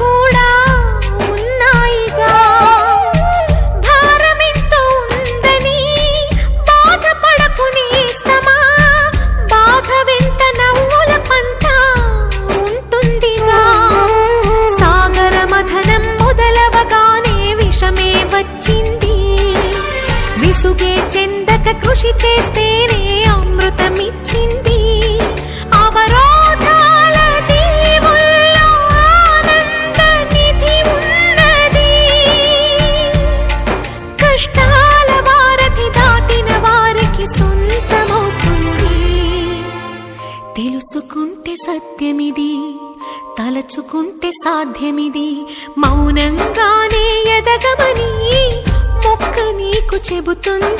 కూడా ఉన్నాయిగా. భారమెంతో బాధపడకు నీస్తమా బాధ వెంట నవ్వుల పంట సాగర మథనం మొదలవగానే విషమే వచ్చింది. విసుగే చెందక కృషి చేస్తే తెలుసుకుంటే సత్యమిది తలచుకుంటే సాధ్యమిది. మౌనంగానే ఎదగమని మొక్క నీకు చెబుతుంది.